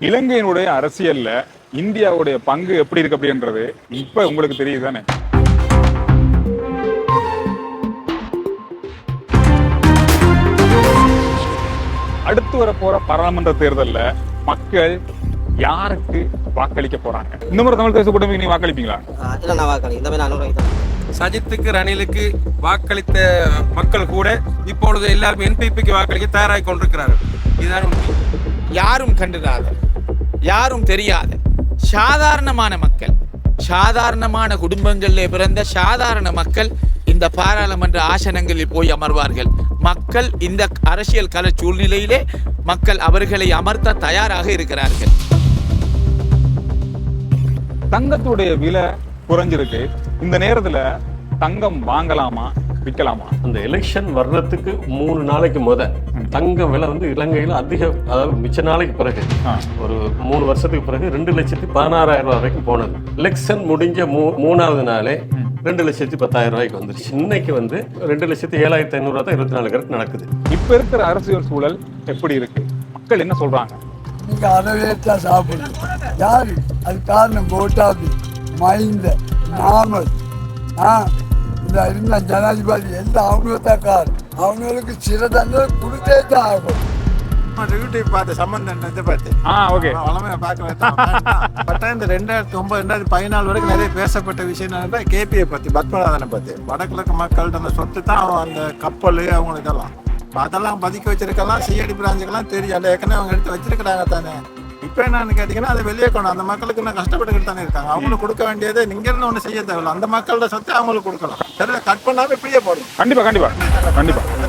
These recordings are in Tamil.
இலங்கையினுடைய அரசியல்ல இந்தியாவுடைய பங்கு எப்படி இருக்கு அப்படின்றது இப்ப உங்களுக்கு தெரியுது தானே? அடுத்து வர போற பாராளுமன்ற தேர்தல்ல மக்கள் யாருக்கு வாக்களிக்க போறாங்க? இந்த முறை தமிழ் தேச கூட்டமைக்கு நீ வாக்களிப்பீங்களா இல்ல நான் சஜித்துக்கு ரணிலுக்கு வாக்களித்த மக்கள் கூட இப்பொழுது எல்லாரும் என்பிபிக்கு வாக்களிக்க தயாராகி கொண்டிருக்கிறார்கள். இதுதான். யாரும் கண்டிராத யாரும் தெரியாத சாதாரணமான மக்கள் சாதாரணமான குடும்பங்களிலே பிறந்த சாதாரண மக்கள் இந்த பாராளுமன்ற ஆசனங்களில் போய் அமர்வார்கள். மக்கள் இந்த அரசியல் கல சூழ்நிலையிலே மக்கள் அவர்களை அமர்த்த தயாராக இருக்கிறார்கள். தங்கத்துடைய விலை குறைஞ்சிருக்கு. இந்த நேரத்துல தங்கம் வாங்கலாமா? விற்கலாமா? அந்த எலெக்ஷன் வர்றதுக்கு மூணு நாளைக்கு முத தங்க விலை வந்து இலங்கையில் அதிக அதாவது மிச்ச நாளைக்கு பிறகு. ஒரு மூணு வருஷத்துக்கு பிறகு ரெண்டு லட்சத்தி பதினாறாயிரம் ரூபாய் வரைக்கும் போனது. எலெக்ஷன் முடிஞ்ச மூ மூணாவது நாளே ரெண்டு லட்சத்தி பத்தாயிரம் ரூபாய்க்கு வந்துருச்சு. இன்னைக்கு வந்து ரெண்டு லட்சத்தி ஏழாயிரத்தி ஐநூறுரூவா தான் இருபத்தி நாலு கரெக்ட் நடக்குது. இப்ப இருக்கிற அரசியல் சூழல் எப்படி இருக்கு? மக்கள் என்ன சொல்றாங்க? நீங்க அறவேற்றா சாப்பிடணும் யாரு? அது காரணம் கோட்டாபி மைந்த. நாமல். ஆ. இந்த இருந்த ஜனாதிபதி எந்த அவங்க தான் காரணம் அவங்களுக்கு சில தண்டனை கொடுத்தே தான் ஆகும் யூடியூப் பார்த்து சம்பந்தம் இதை பார்த்து ஆ. ஓகே வளமையை பார்க்க பட்டாயம் இந்த ரெண்டாயிரத்தி ஒன்பது ரெண்டாயிரத்தி பதினாலு வரைக்கும் நிறைய பேசப்பட்ட விஷயம் என்னன்னா கேபியை பற்றி பத்மநாதனை பற்றி வடகிழக்கு மக்கள்கிட்ட அந்த சொத்து தான் அவன் அந்த கப்பல் அவங்க இதெல்லாம் இப்ப அதெல்லாம் பதுக்கி வச்சிருக்கலாம் சிஐடி பிராஞ்சுக்கெல்லாம் தெரியும் ஏற்கனவே அவங்க எடுத்து வச்சிருக்கிறாங்க தானே இப்போ என்னன்னு கேட்டிங்கன்னா அதை வெளியே கொண்டு அந்த மக்களுக்கு இன்னும் கஷ்டப்பட்டுக்கிட்டு தானே இருக்காங்க. அவங்களுக்கு கொடுக்க வேண்டியது நீங்க இருந்து ஒன்று செய்ய தேவையில்ல. அந்த மக்களோட சொத்தை அவங்களுக்கு கொடுக்கலாம். சரி கட் பண்ணாமல் இப்படியே போடும் கண்டிப்பாக கண்டிப்பாக கண்டிப்பாக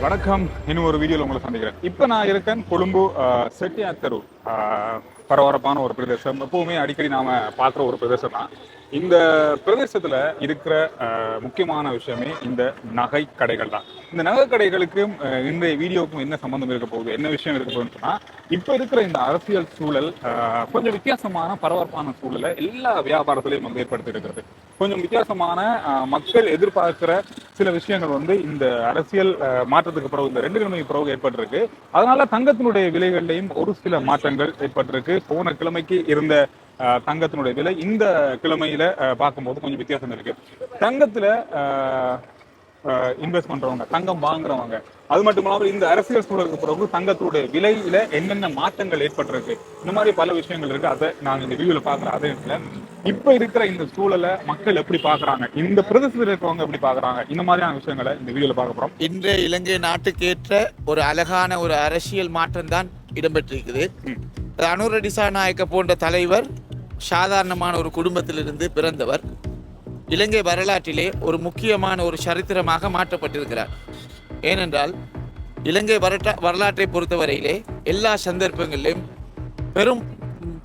வணக்கம். இன்னும் ஒரு வீடியோல உங்களை சந்திக்கிறேன். இப்ப நான் இருக்கேன் கொழும்பு அஹ், செட்டியார் தெரு பரபரப்பான ஒரு பிரதேசம். எப்பவுமே அடிக்கடி நாம பார்க்குற ஒரு பிரதேசம் தான். இந்த பிரதேசத்துல இருக்கிற முக்கியமான விஷயமே இந்த நகை கடைகள் தான். இந்த நகை கடைகளுக்கும் அஹ், இன்றைய வீடியோவுக்கும் என்ன சம்பந்தம் இருக்க போகுது? என்ன விஷயம் இருக்க போகுதுன்னு சொன்னா இப்ப இருக்கிற இந்த அரசியல் சூழல் அஹ், கொஞ்சம் வித்தியாசமான பரபரப்பான சூழலை எல்லா வியாபாரத்திலையும் வந்து ஏற்படுத்தி இருக்கிறது. கொஞ்சம் வித்தியாசமான மக்கள் எதிர்பார்க்கிற சில விஷயங்கள் வந்து இந்த அரசியல் மாற்றத்துக்கு பிறகு இந்த ரெண்டு கிழமைக்கு பிறகு ஏற்பட்டிருக்கு. அதனால தங்கத்தினுடைய விலைகள்லையும் ஒரு சில மாற்றங்கள் ஏற்பட்டிருக்கு. போன கிழமைக்கு இருந்த தங்கத்தினுடைய விலை இந்த கிழமையில பார்க்கும்போது கொஞ்சம் வித்தியாசம் இருக்கு. தங்கத்துல இன்வெஸ்ட் பண்றவங்க தங்கம் வாங்குறவங்க. அது மட்டும் இல்லாமல் இந்த அரசியல் சூழலுக்கு பிறகு தங்கத்தினுடைய விலையில என்னென்ன மாற்றங்கள் ஏற்பட்டிருக்கு? இந்த மாதிரி பல விஷயங்கள் இருக்கு. அதை நாங்க இந்த வீடியோல பாக்குறோம் அதே இடத்துல இப்ப இருக்கிற இந்த சூழலை மக்கள் எப்படி பாக்குறாங்க இந்த பிரதேசத்தில் இருக்கிறவங்க எப்படி பாக்குறாங்க இந்த மாதிரியான விஷயங்களை இந்த வீடியோல பார்க்க போறோம். இன்றைய இலங்கை நாட்டுக்கேற்ற ஒரு அழகான ஒரு அரசியல் மாற்றம் தான் இடம்பெற்றிருக்குது. அனுர திசாநாயக்க போன்ற தலைவர் சாதாரணமான ஒரு குடும்பத்திலிருந்து பிறந்தவர். இலங்கை வரலாற்றிலே ஒரு முக்கியமான ஒரு சரித்திரமாக மாற்றப்பட்டிருக்கிறார். ஏனென்றால் இலங்கை வரட்டா வரலாற்றை பொறுத்தவரையிலே எல்லா சந்தர்ப்பங்களிலும் பெரும்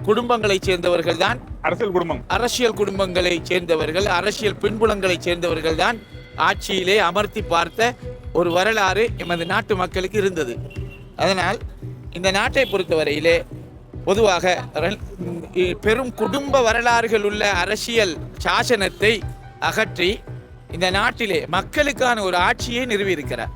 குடும்பங்களைச் சேர்ந்தவர்கள் தான் அரசியல் குடும்பம். அரசியல் குடும்பங்களைச் சேர்ந்தவர்கள் அரசியல் பின்புலங்களைச் சேர்ந்தவர்கள் தான் ஆட்சியிலே அமர்த்தி பார்த்த ஒரு வரலாறு எமது நாட்டு மக்களுக்கு இருந்தது. அதனால் இந்த நாட்டை பொறுத்தவரையிலே பொதுவாக பெரும் குடும்ப வரலாறுகள் உள்ள அரசியல் சாசனத்தை அகற்றி இந்த நாட்டிலே மக்களுக்கான ஒரு ஆட்சியை நிறுவியிருக்கிறார்.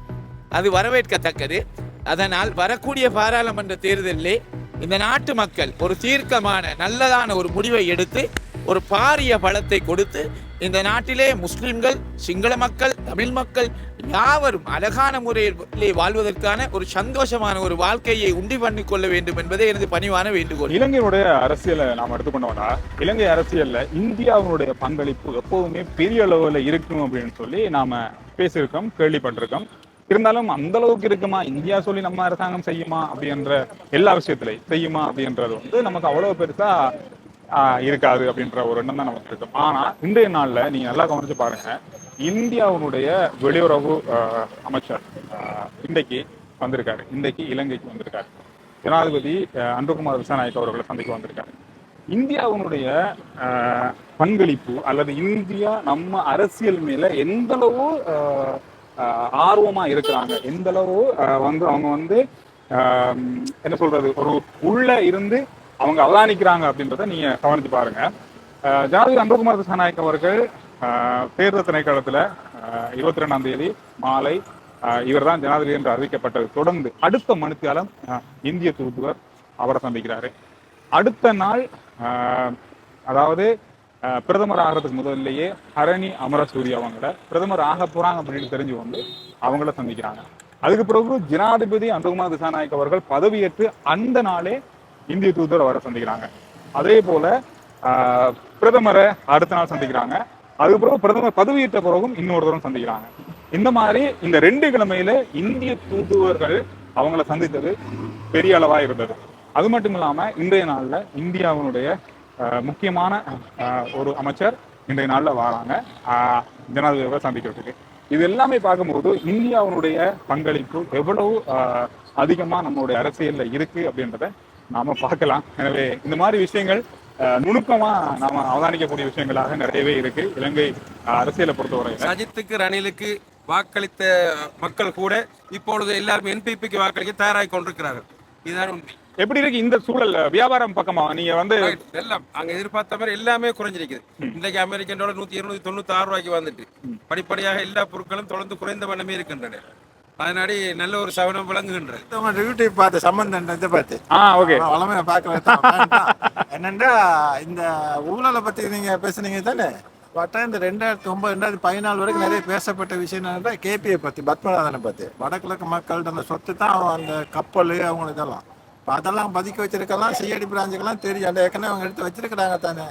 அது வரவேற்கத்தக்கது. அதனால் வரக்கூடிய பாராளுமன்ற தேர்தலிலே இந்த நாட்டு மக்கள் ஒரு தீர்க்கமான நல்லதான ஒரு முடிவை எடுத்து ஒரு பாரிய பலத்தை கொடுத்து இந்த நாட்டிலே முஸ்லிம்கள் சிங்கள மக்கள் தமிழ் மக்கள் யாவரும் அழகான முறையில் வாழ்வதற்கான ஒரு சந்தோஷமான ஒரு வாழ்க்கையை உண்டி பண்ணி கொள்ள வேண்டும் என்பதே எனது பணிவான வேண்டுகோள். இலங்கையினுடைய அரசியலை நாம் எடுத்துக்கொண்டோம்னா இலங்கை அரசியல்ல இந்தியாவினுடைய பங்களிப்பு எப்போதுமே பெரிய அளவுல இருக்கும் அப்படின்னு சொல்லி நாம பேசியிருக்கோம் கேள்வி கேள்விப்பட்டிருக்கோம். இருந்தாலும் அந்த அளவுக்கு இருக்குமா? இந்தியா சொல்லி நம்ம அரசாங்கம் செய்யுமா? அப்படின்ற எல்லா விஷயத்திலையும் செய்யுமா? அப்படின்றது வந்து நமக்கு அவ்வளவு பெருசா ஆஹ், இருக்காது அப்படின்ற ஒரு எண்ணம் தான் நமக்கு இருக்கும். ஆனா இன்றைய நாள்ல நீங்க நல்லா கவனிச்சு பாருங்க இந்தியாவினுடைய வெளியுறவு ஆஹ், அமைச்சர் ஆஹ், இன்றைக்கு வந்திருக்காரு. இன்றைக்கு இலங்கைக்கு வந்திருக்காரு. ஜனாதிபதி அஹ், அன்புகுமார் திசாநாயக் அவர்களை சந்திக்க வந்திருக்காரு. இந்தியாவினுடைய பங்களிப்பு அல்லது இந்தியா நம்ம அரசியல் மேல எந்த அளவு ஆர்வமா இருக்கிறாங்க எந்த அளவு வந்து அவங்க வந்து என்ன சொல்றது ஒரு உள்ள இருந்து அவங்க அவதானிக்கிறாங்க அப்படின்றத நீங்க கவனித்து பாருங்க. ஜனாதிபதி அன்புகுமார் திசாநாயக் அவர்கள் தேர்தல் திணைக்களத்துல இருபத்தி ரெண்டாம் தேதி மாலை இவர் தான் ஜனாதிபதி என்று அறிவிக்கப்பட்டது. தொடர்ந்து அடுத்த மணித்தியாலம் இந்திய தூதுவர் அவரை சந்திக்கிறாரு. அடுத்த நாள் ஆஹ், அதாவது ஆஹ், பிரதமர் ஆகிறதுக்கு முதல்லயே ஹரணி அமரசூரி அவங்கள பிரதமர் ஆக போறாங்க அப்படின்னு தெரிஞ்சு வந்து அவங்கள சந்திக்கிறாங்க. அதுக்கு பிறகு ஜனாதிபதி அன்பகுமார் திசாநாயக் அவர்கள் பதவியேற்று அந்த நாளே இந்திய தூதர் அவரை சந்திக்கிறாங்க. அதே போல ஆஹ், பிரதமரை அடுத்த நாள் சந்திக்கிறாங்க. அதுக்கு பிறகு பிரதமர் பதவியேற்ற பிறகும் இன்னொருத்தரும் சந்திக்கிறாங்க. இந்த மாதிரி இந்த ரெண்டு கிழமையில இந்திய தூதுவர்கள் அவங்கள சந்தித்தது பெரிய அளவா இருந்தது. அது மட்டும் இல்லாம இன்றைய நாள்ல இந்தியாவினுடைய முக்கியமான ஒரு அமைச்சர் இன்றைய நாள்ல வராங்க. ஆஹ், ஜனாதிபதியை சந்திக்கிறதுக்கு இது எல்லாமே பார்க்கும்போது இந்தியாவினுடைய பங்களிப்பு எவ்வளவு அதிகமா நம்மளுடைய அரசியல்ல இருக்கு அப்படின்றத நாம பார்க்கலாம். எனவே இந்த மாதிரி விஷயங்கள் நுணுக்கமா நாம அவதானிக்கக்கூடிய விஷயங்களாக நிறையவே இருக்கு. இலங்கை அரசியலை பொறுத்தவரையில. சஜித்துக்கு ரணிலுக்கு வாக்களித்த மக்கள் கூட இப்பொழுது எல்லாரும் என்பிபிக்கு வாக்களிக்க தயாராகி கொண்டிருக்கிறார்கள். இதுதான் உண்மை. எப்படி இருக்கு இந்த சூழல்? வியாபாரம் பக்கமா? நீங்க வந்து. எல்லாம் அங்க எதிர்பார்த்த மாதிரி எல்லாமே குறைஞ்சிருக்குது. இன்றைக்கு அமெரிக்கன் டாலர் நூத்தி இருநூத்தி தொண்ணூத்தி ஆறு ரூபாய்க்கு வந்துட்டு படிப்படியாக எல்லா பொருட்களும் தொடர்ந்து குறைந்த வண்ணமே இருக்கின்றன. அதனாடி நல்ல ஒரு சவனம் விளங்குகின்றது உங்க யூடியூப் பார்த்து சம்பந்தம் இதை பார்த்து. ஆ ஓகே. வளமையா பார்க்கல. என்னண்டா இந்த ஊழலை பத்தி நீங்க பேசுனீங்க தானே? பட்டா இந்த ரெண்டாயிரத்தி ஒன்பது ரெண்டாயிரத்தி பதினாலு வரைக்கும் நிறைய பேசப்பட்ட விஷயம் என்னன்னா கேபிஐ பத்தி பத்மநாதனை பத்தி. வடகிழக்கு மக்கள்கிட்ட அந்த சொத்து தான் அவன் அந்த கப்பல் அவங்க இதெல்லாம். இப்போ அதெல்லாம் பதுக்கி வச்சிருக்கலாம் சிஐடி பிராஞ்சுக்கெல்லாம் தெரியும். அந்த ஏற்கனவே அவங்க எடுத்து வச்சிருக்கிறாங்க தானே.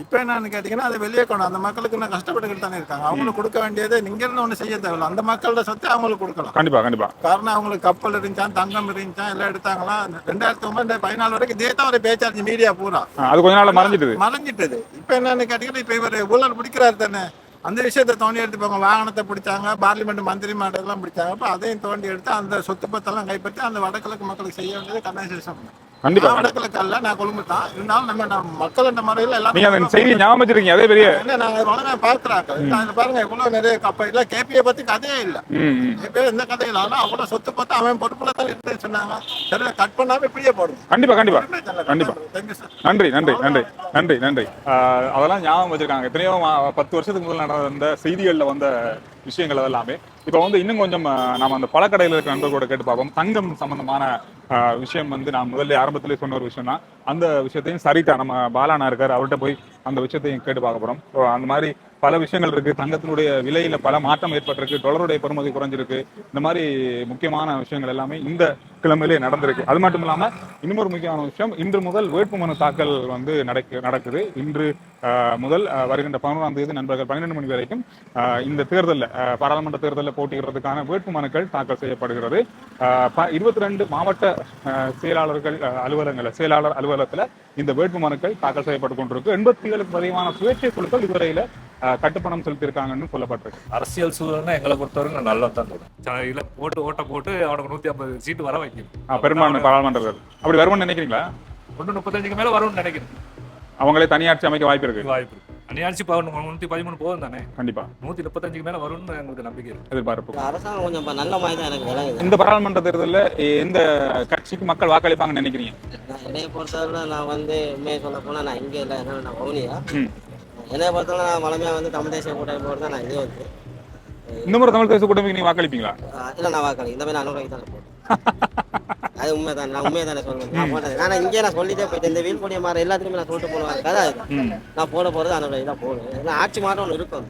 இப்போ என்னன்னு கேட்டிங்கன்னா அதை வெளியே கொண்டு அந்த மக்களுக்கு இன்னும் கஷ்டப்பட்டுக்கிட்டு தானே இருக்காங்க. அவங்களுக்கு கொடுக்க வேண்டியது நீங்க இருந்து ஒன்று செய்ய தேவையில்ல. அந்த மக்களோட சொத்தை அவங்களுக்கு கொடுக்கலாம். கண்டிப்பா கண்டிப்பா. காரணம் அவங்களுக்கு கப்பல் இருந்துச்சான் தங்கம் இருந்துச்சான் எல்லாம் எடுத்தாங்களாம் ரெண்டாயிரத்தி ஒன்பது பதினாலு வரைக்கும் இதே தான் ஒரு பேச்சாச்சு மீடியா பூரா. அது கொஞ்ச நாள்ல மறைஞ்சிட்டது. மறைஞ்சிட்டது. இப்ப என்னன்னு கேட்டீங்கன்னா இப்ப இவர் ஊழல் பிடிக்கிறாரு தானே. அந்த விஷயத்தை தோண்டி எடுத்து போங்க. வாகனத்தை பிடிச்சாங்க பார்லிமெண்ட் மந்திரி மாடெல்லாம் பிடிச்சாங்க. அப்ப அதையும் தோண்டி எடுத்து அந்த சொத்து பத்தெல்லாம் கைப்பற்றி அந்த வடகிழக்கு மக்களுக்கு செய்ய வேண்டியது கண்ணாசேஷம் கண்டிப்பா நான் வடகிழக்கு அல்ல நான் கொழும்பு தான் இருந்தாலும் நம்ம மக்கள் என்ற முறையில் நீங்க அந்த எல்லாத்தையும் செய்தியை ஞாபகம் வச்சிருக்கீங்க அதே பெரிய என்ன நாங்க வளமே பார்க்கிறாங்க பாருங்க இவ்வளவு நிறைய கப்பல் இல்ல கேபிஐ பத்தி கதையே இல்ல. இப்ப எந்த கதையில ஆனா அவ்வளவு சொத்து பார்த்தா அவன் பொறுப்புல தான் சொன்னாங்க. சரி கட் பண்ணாம இப்படியே போடுங்க கண்டிப்பா கண்டிப்பா. கண்டிப்பா. நன்றி நன்றி நன்றி நன்றி நன்றி. ஆஹ் அதெல்லாம் ஞாபகம் வச்சிருக்காங்க. எத்தனையோ பத்து வருஷத்துக்கு முதல்ல நடந்த செய்திகள்ல வந்த விஷயங்கள் அதெல்லாமே. இப்போ வந்து இன்னும் கொஞ்சம் ஆஹ், நாம அந்த பழக்கடையில் இருக்கிற நண்பர்களோட கேட்டு பார்ப்போம். தங்கம் சம்பந்தமான விஷயம் வந்து நான் முதல்ல ஆரம்பத்திலே சொன்ன ஒரு விஷயம் தான் அந்த விஷயத்தையும் சரிதா நம்ம பாலானா இருக்கார் அவர்கிட்ட போய் அந்த விஷயத்தையும் கேட்டு பார்க்க போறோம். ஸோ அந்த மாதிரி பல விஷயங்கள் இருக்கு. தங்கத்தினுடைய விலையில பல மாற்றம் ஏற்பட்டிருக்கு. டொலருடைய பெறுமதி குறைஞ்சிருக்கு. இந்த மாதிரி முக்கியமான விஷயங்கள் எல்லாமே இந்த கிழமையிலே நடந்திருக்கு. அது மட்டும் இல்லாம இன்னொரு முக்கியமான விஷயம் இன்று முதல் வேட்புமனு தாக்கல் வந்து நடக்கு நடக்குது. இன்று முதல் வருகின்ற பதினோராம் தேதி நண்பர்கள் பன்னிரெண்டு மணி வரைக்கும் இந்த தேர்தலில் பாராளுமன்ற தேர்தலில் போட்டியிடுறதுக்கான வேட்புமனுக்கள் தாக்கல் செய்யப்படுகிறது. இருபத்தி ரெண்டு மாவட்ட செயலாளர்கள் அலுவலகங்கள் செயலாளர் அலுவலகத்துல இந்த வேட்புமனுக்கள் தாக்கல் செய்யப்பட்டு கொண்டிருக்கு. எண்பத்தி ஏழுக்கு அதிகமான சுயேட்சை குழுக்கள் இதுவரையில கட்டுப்பணம் செலுத்தியிருக்காங்கன்னு சொல்லப்பட்டிருக்கு. அரசியல் சூழல்னா எங்களை பொறுத்தவரைக்கும் நல்லா தான் தோணும் இதுல போட்டு ஓட்ட போட்டு அவனுக்கு நூத்தி ஐம்பது சீட்டு வர வைக்கும் பெரும்பான்மை பாராளுமன்ற அப்படி வரும்னு நினைக்கிறீங்களா? ஒன்று முப்பத்தஞ்சுக்கு மேல வரும்னு நினைக்கிறேன். அவங்களே தனியாட்சி அமைக்க வாய்ப்பு இருக்கு. வாய்ப்பு இருக்கு. பதினொன்று நூத்தி பதிமூணு போதும் தானே? கண்டிப்பா. நூத்தி முப்பத்தஞ்சுக்கு மேல வரும்னு எங்களுக்கு நம்பிக்கை இருக்கு. எதிர்பார்ப்பு. அரசாங்கம் கொஞ்சம் நல்ல மாதிரி தான் எனக்கு விளங்குது. இந்த பாராளுமன்ற தேர்தலில் எந்த கட்சிக்கு மக்கள் வாக்களிப்பாங்கன்னு நினைக்கிறீங்க? நான் என்னைய பொறுத்தவரை நான் வந்து உண்மையை சொல்ல போனா நான் இங்கே இல்லை நான் வவுனியா. ம். என்னைய பொறுத்தவரை நான் வளமையாக வந்து தமிழ் தேசிய கூட்டமைப்போடு தான் நான் இது வந்து இந்த முறை தமிழ் தேச கூட்டமைக்கு நீங்க வாக்களிப்பீங்களா? இல்லை நான் வாக்களி இந்த மாதிரி நான் அனுபவி தானே போட்டேன் அது உண்மை தான் நான் உண்மையை தானே சொல்லுவேன் நான் போட்டது. நான் இங்கே நான் சொல்லிட்டே போயிட்டேன். இந்த வீல் கொடிய மாற எல்லாத்துலையுமே நான் சொல்லிட்டு போடுவேன் கதை. நான் போட போகிறது அனுபவி தான் போடுவேன் ஏன்னா ஆட்சி மாற்றம் ஒன்று இருக்கும்.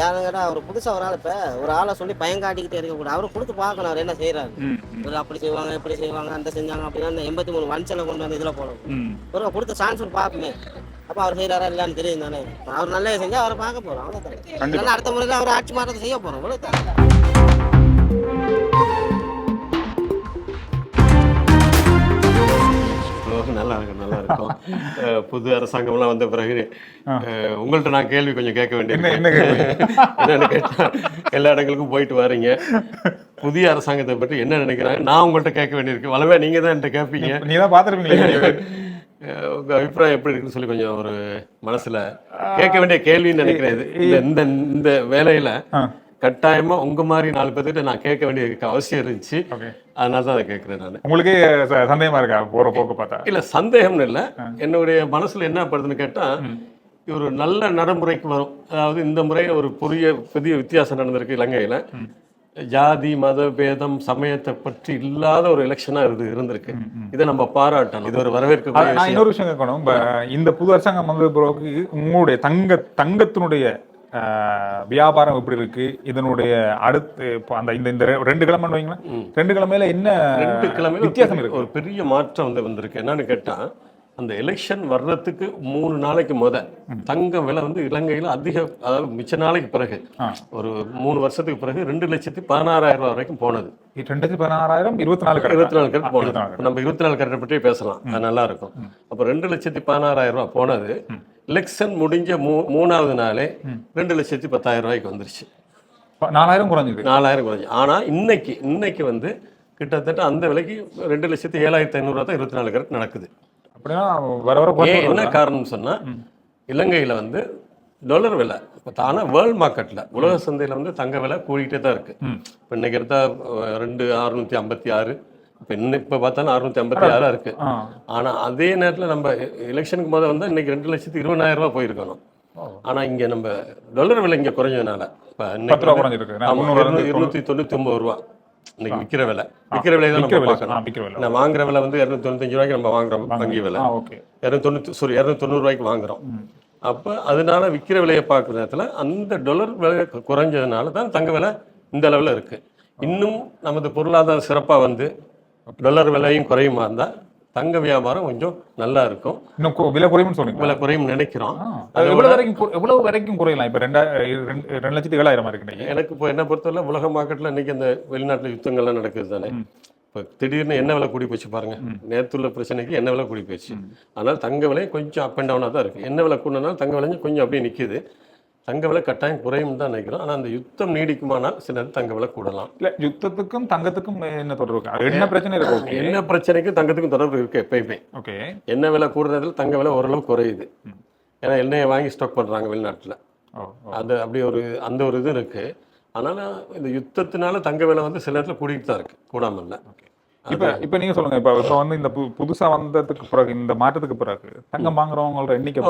யாரும் கேட்டால் அவர் புதுசாக ஒரு ஆள் இப்போ ஒரு ஆளை சொல்லி பயங்காட்டிக்கிட்டே இருக்கக்கூடாது அவரை கொடுத்து பார்க்கணும். அவர் என்ன செய்கிறாரு ம் இவர் அப்படி செய்வாங்க இப்படி செய்வாங்க அந்த செஞ்சாங்க அப்படின்னா அந்த எண்பத்தி மூணு வன்சலை கொண்டு வந்து இதில் போடணும். ஒரு கொடுத்த சான்ஸ் பார்ப்போமே அப்போ அவர் செய்கிறாரா இல்லையான்னு தெரியும் தானே. அவர் நல்லது செஞ்சா அவரை பார்க்க கண்டிப்பா. இல்லைன்னா அடுத்த முறையில் அவர் ஆட்சி மாற்றத்தை செய்ய போகிறோம் அவ்வளோதான் நல்லா இருக்கும் நல்லா இருக்கும். புது அரசாங்கம்லாம் வந்த பிறகு அஹ், உங்கள்ட்ட நான் கேள்வி கொஞ்சம் கேட்க வேண்டியது? என்னன்னு எல்லா இடங்களுக்கும் போயிட்டு வரீங்க. புதிய அரசாங்கத்தை பற்றி என்ன நினைக்கிறாங்க? நான் உங்கள்ட்ட கேட்க வேண்டியிருக்கு. வளவே நீங்க தான் என்கிட்ட கேட்பீங்க நீ தான் பார்த்துருப்பீங்களே உங்க அபிப்பிராயம் எப்படி இருக்குன்னு சொல்லி கொஞ்சம் ஒரு மனசுல கேட்க வேண்டிய கேள்வின்னு நினைக்கிறேன் இது. இந்த இந்த வேலையில கட்டாயமா உங்க மாதிரி நாலு பேர்கிட்ட நான் கேட்க வேண்டிய அவசியம் இருந்துச்சு. அதனால தான் அதை கேட்கிறேன் நான். உங்களுக்கே சந்தேகமா இருக்கா? போற போக்கு பார்த்தா? இல்ல சந்தேகம்னு இல்ல. என்னுடைய மனசுல என்ன படுதுன்னு கேட்டா ஒரு நல்ல நடைமுறைக்கு வரும். அதாவது இந்த முறை ஒரு புதிய புதிய வித்தியாசம் நடந்திருக்கு இலங்கையில. ஜாதி மத பேதம் சமயத்தை பற்றி இல்லாத ஒரு எலெக்ஷனா இது இருந்திருக்கு. இதை நம்ம பாராட்டணும். இது ஒரு விஷயம். இன்னொரு விஷயம் கேட்கணும். இந்த புது அரசாங்கம் வந்த உங்களுடைய தங்க தங்கத்தினுடைய வியாபாரம் எப்படி இருக்கு? இதனுடைய அடுத்து இப்போ அந்த இந்த இந்த ரெண்டு கிழமை வைங்களேன். ரெண்டு கிழமையில என்ன ரெண்டு கிழமையில வித்தியாசம் இருக்கு? ஒரு பெரிய மாற்றம் வந்து வந்திருக்கு. என்னன்னு கேட்டா அந்த எலெக்ஷன் வர்றதுக்கு மூணு நாளைக்கு முத. தங்க விலை வந்து இலங்கையில அதிக அதாவது மிச்ச நாளைக்கு பிறகு. ஒரு மூணு வருஷத்துக்கு பிறகு ரெண்டு லட்சத்தி பதினாறாயிரம் ரூபாய் வரைக்கும் போனது. ரெண்டாயிரத்தி பதினாறாயிரம் இருபத்தி நாலு இருபத்தி நாலு கரெக்ட் போனது. நம்ம இருபத்தி நாலு கரெக்ட் பற்றி பேசலாம். அது நல்லா இருக்கும் அப்போ ரெண்டு லட்சத்தி பதினாறாயிரம் ரூபாய் போனது. எலெக்ஷன் முடிஞ்ச மூ மூணாவது நாளே ரெண்டு லட்சத்தி பத்தாயிரம் ரூபாய்க்கு வந்துருச்சு. நாலாயிரம் குறைஞ்சிருக்கு நாலாயிரம் குறைஞ்சி. ஆனா இன்னைக்கு இன்னைக்கு வந்து கிட்டத்தட்ட அந்த விலைக்கு ரெண்டு லட்சத்தி ஏழாயிரத்தி ஐநூறுரூவா தான் இருபத்தி நாலு கரெக்ட் நடக்குது. அப்படின்னா வர வர என்ன? காரணம் சொன்னா இலங்கையில வந்து டாலர் விலை இப்போ தானே வேர்ல்ட் மார்க்கெட்ல உலக சந்தையில வந்து தங்க விலை கூடிக்கிட்டே தான் இருக்கு. இப்போ இன்னைக்கு எடுத்தா அஹ், ரெண்டு அறுநூத்தி ஐம்பத்தி ஆறு இப்போ இன்னும் இப்போ பார்த்தாலும் அறுநூத்தி ஐம்பத்தி ஆறா இருக்கு. ஆ. ஆனா அதே நேரத்துல நம்ம எலெக்ஷனுக்கு முதல் வந்து இன்னைக்கு ரெண்டு லட்சத்தி இருபதாயிரம் ரூபாய் போயிருக்கணும். ஆனா இங்க நம்ம டாலர் விலை இங்க குறைஞ்சதுனால. இப்போ ரூபா இருந்து இருநூத்தி தொண்ணூத்தி ஒன்பது ரூபா. இன்னைக்கு விக்கிற விலை. விக்கிற விலை தான் நம்ம. பார்க்கணும். நான் வாங்குற விலை வந்து இரநூத்தி தொண்ணூத்தஞ்சு ரூபாய்க்கு நம்ம வாங்குறோம் வங்கி விலை. ஆ ஓகே. இரநூத்தொண்ணூத்தி சாரி இரநூத்தி தொண்ணூறு ரூபாய்க்கு வாங்குறோம். அப்போ அதனால விற்கிற விலையை பார்க்குற நேரத்தில் அந்த டாலர் விலை குறைஞ்சதுனால தான் தங்க விலை இந்த அளவில் இருக்கு. இன்னும் நமது பொருளாதார சிறப்பாக வந்து டாலர் விலையும் குறையுமா இருந்தால் தங்க வியாபாரம் கொஞ்சம் நல்லா இருக்கும். இன்னும் விலை குறையும்னு சொன்னீங்க விலை குறையும் நினைக்கிறோம். எவ்வளவு வரைக்கும் எவ்வளவு வரைக்கும் குறையலாம்? இப்ப ரெண்டா ரெண்டு லட்சத்தி ஏழாயிரம் இருக்கு. எனக்கு இப்போ என்ன பொறுத்தவரை உலக மார்க்கெட்டில் இன்னைக்கு அந்த வெளிநாட்டில் யுத்தங்கள்லாம் நடக்குது தானே? இப்போ திடீர்னு என்ன விலை கூடி போச்சு பாருங்க. நேற்றுள்ள பிரச்சனைக்கு என்ன விலை கூடி போச்சு? அதனால தங்க விலை கொஞ்சம் அப் அண்ட் டவுனாக தான் இருக்கு. என்ன விலை கூடனாலும் தங்க விலை கொஞ்சம் அப்படியே நிற்கிது தங்க விலை கட்டாயம் குறையும் தான் நினைக்கிறோம். ஆனால் அந்த யுத்தம் நீடிக்குமானால் சில நேரம் தங்க விலை கூடலாம். இல்ல யுத்தத்துக்கும் தங்கத்துக்கும் என்ன தொடர்பு என்ன பிரச்சனை இருக்கு? என்ன பிரச்சனைக்கும் தங்கத்துக்கும் தொடர்பு இருக்கு எப்பயுமே. ஓகே. எண்ணெய் விலை கூடுறதுல தங்க விலை ஓரளவு குறையுது. ஏன்னா எண்ணெயை வாங்கி ஸ்டாக் பண்ணுறாங்க வெளிநாட்டில். அது அப்படி ஒரு அந்த ஒரு இது இருக்கு. அதனால இந்த யுத்தத்தினால தங்க விலை வந்து சில இடத்துல கூடிட்டு தான் இருக்கு. கூடாம இல்லை இப்ப இப்ப நீங்க சொல்லுங்க. இப்ப இப்ப வந்து இந்த புதுசா வந்ததுக்கு பிறகு இந்த மாற்றத்துக்கு பிறகு தங்கம் வாங்குறவங்களோட எண்ணிக்கை?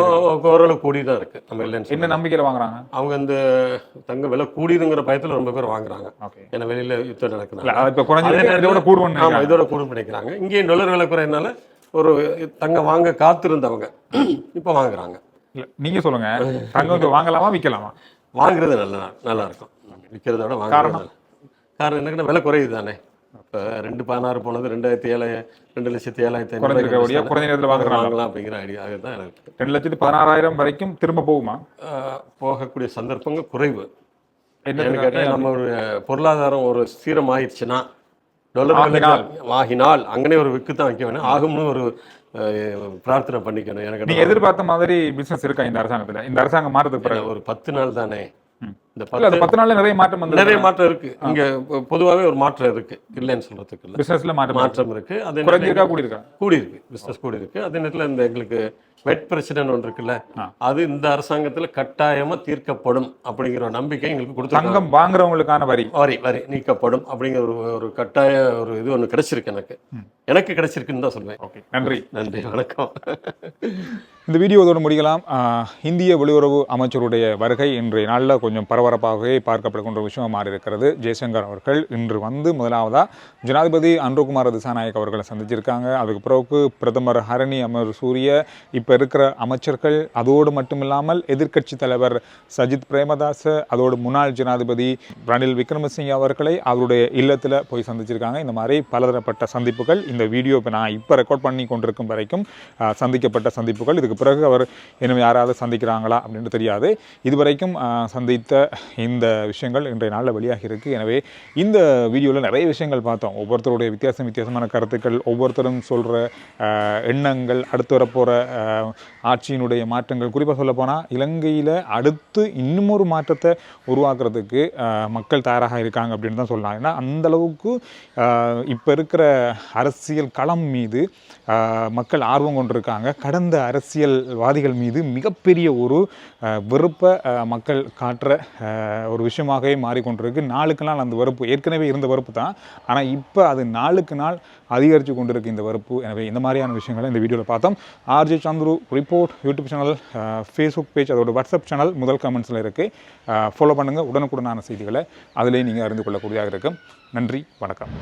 ஓரளவு கூடி தான் இருக்கு. நம்ம இல்லைன்னு என்ன நம்பிக்கையில வாங்குறாங்க? அவங்க இந்த தங்க விலை கூடிதுங்கிற பயத்துல ரொம்ப பேர் வாங்குறாங்க. ஏன்னா வெளியில யுத்தம் நடக்குது இப்ப குறைஞ்சிருக்கு இதோட கூடுவோம் ஆமா இதோட கூடும் நினைக்கிறாங்க. இங்கேயும் டாலர் விலை குறையனால ஒரு தங்கம் வாங்க காத்திருந்தவங்க இப்ப வாங்குறாங்க. இல்ல நீங்க சொல்லுங்க. தங்கம் வாங்கலாமா விக்கலாமா வாங்குறது நல்லா நல்லா இருக்கும். விற்கிறத விட வாங்குறது காரணம்? என்னன்னா விலை குறையுது தானே. இப்போ ரெண்டு பதினாறு போனது ரெண்டாயிரத்தி ஏழாய ரெண்டு லட்சத்தி ஏழாயிரத்தி ஐநூறு குறைஞ்சிருக்கபடியா குறைஞ்ச நேரத்துல வாங்குறாங்க. வாங்கலாம் அப்படிங்கிற ஐடியா அதுதான் எனக்கு ரெண்டு லட்சத்தி பதினாறாயிரம் வரைக்கும் திரும்ப போகுமா? போகக்கூடிய சந்தர்ப்பங்கள் குறைவு. என்ன ஏன்னு கேட்டால் நம்ம ஒரு பொருளாதாரம் ஒரு ஸ்திரம் ஆயிடுச்சுன்னா டொலர். ஆகினால் அங்கனே ஒரு விக்கு தான் வைக்க வேணும். ஆகும்னு ஒரு பிரார்த்தனை பண்ணிக்கணும். எனக்கு நீங்க எதிர்பார்த்த மாதிரி பிசினஸ் இருக்கா இந்த அரசாங்கத்துல? இந்த அரசாங்கம் மாற்றத்துக்கு பிறகு. ஒரு பத்து நாள் தானே. இந்த பத்து நாள்ல நிறைய மாற்றம் வந்து நிறைய மாற்றம் இருக்கு. இங்க பொ- பொதுவாவே ஒரு மாற்றம் இருக்கு. இல்லைன்னு சொல்றதுக்கு இல்ல. பிசினஸ்ல மாற்றம் மாற்றம் இருக்கு. அது குறைஞ்சிருக்கா கூடி இருக்கா கூடி இருக்கு பிசினஸ் கூடி இருக்கு அதே நேரத்துல இந்த எங்களுக்கு வெட் பிரசிடென்ட் ஒன்று இருக்குல்ல. அது இந்த அரசாங்கத்துல கட்டாயமா தீர்க்கப்படும் அப்படிங்கிற நம்பிக்கை எங்களுக்கு கொடுத்துருக்காங்க. தங்கம் வாங்குறவங்களுக்கான வரி. வரி வரி நீக்கப்படும் அப்படிங்கிற ஒரு ஒரு கட்டாய ஒரு இது ஒன்று கிடைச்சிருக்கு எனக்கு. எனக்கு கிடைச்சிருக்குன்னு தான் சொல்லுவேன் ஓகே நன்றி. நன்றி வணக்கம். இந்த வீடியோவோடு முடிக்கலாம். ஆஹ், இந்திய வெளியுறவு அமைச்சருடைய வருகை இன்றைய நாளில் கொஞ்சம் பரபரப்பாகவே பார்க்கப்படுகின்ற விஷயம் மாறி இருக்கிறது ஜெய்சங்கர் அவர்கள் இன்று வந்து முதலாவதாக ஜனாதிபதி அன்ருகுமார் திசாநாயக் அவர்களை சந்திச்சிருக்காங்க. அதுக்கு பிறகு பிரதமர் ஹரணி அமர் சூரிய இப்போ இருக்கிற அமைச்சர்கள் அதோடு மட்டும் இல்லாமல் எதிர்க்கட்சி தலைவர் சஜித் பிரேமதாச அதோடு முன்னாள் ஜனாதிபதி ரணில் விக்ரமசிங்க அவர்களை அவருடைய இல்லத்தில் போய் சந்திச்சிருக்காங்க. இந்த மாதிரி பலதரப்பட்ட சந்திப்புகள் இந்த வீடியோ இப்போ நான் இப்போ ரெக்கார்ட் பண்ணி கொண்டிருக்கும் வரைக்கும் சந்திக்கப்பட்ட சந்திப்புகள். இதுக்கு பிறகு அவர் இன்னும் யாராவது சந்திக்கிறாங்களா அப்படின்னு தெரியாது. இதுவரைக்கும் சந்தித்த இந்த விஷயங்கள் இன்றைய நாளில் வெளியாகி இருக்குது எனவே இந்த வீடியோவில் நிறைய விஷயங்கள் பார்த்தோம். ஒவ்வொருத்தருடைய வித்தியாசம் வித்தியாசமான கருத்துக்கள் ஒவ்வொருத்தரும் சொல்கிற எண்ணங்கள் அடுத்து வரப்போகிற ஆட்சியினுடைய மாற்றங்கள். குறிப்பாக சொல்லப்போனால் இலங்கையில் அடுத்து இன்னும் ஒரு மாற்றத்தை உருவாக்குறதுக்கு மக்கள் தயாராக இருக்காங்க அப்படின்னு தான் சொல்லலாம். ஏன்னா அந்த அளவுக்கு இப்போ இருக்கிற அரசியல் களம் மீது மக்கள் ஆர்வம் கொண்டிருக்காங்க. கடந்த அரசியல்வாதிகள் மீது மிகப்பெரிய ஒரு வெறுப்பை மக்கள் காட்டுற ஒரு விஷயமாகவே மாறிக்கொண்டிருக்கு. நாளுக்கு நாள் அந்த வறுப்பு ஏற்கனவே இருந்த வறுப்பு தான். ஆனால் இப்போ அது நாளுக்கு நாள் அதிகரித்து கொண்டிருக்கு இந்த வறுப்பு எனவே இந்த மாதிரியான விஷயங்களை இந்த வீடியோவில் பார்த்தோம். RJ Chandru report YouTube channel Facebook page அதோட வாட்ஸ்அப் சேனல் முதல் கமெண்ட்ஸில் இருக்குது ஃபாலோ பண்ணுங்கள் உடனுக்குடனான செய்திகளை அதிலே நீங்கள் அறிந்து கொள்ளக்கூடியதாக இருக்கும். நன்றி வணக்கம்.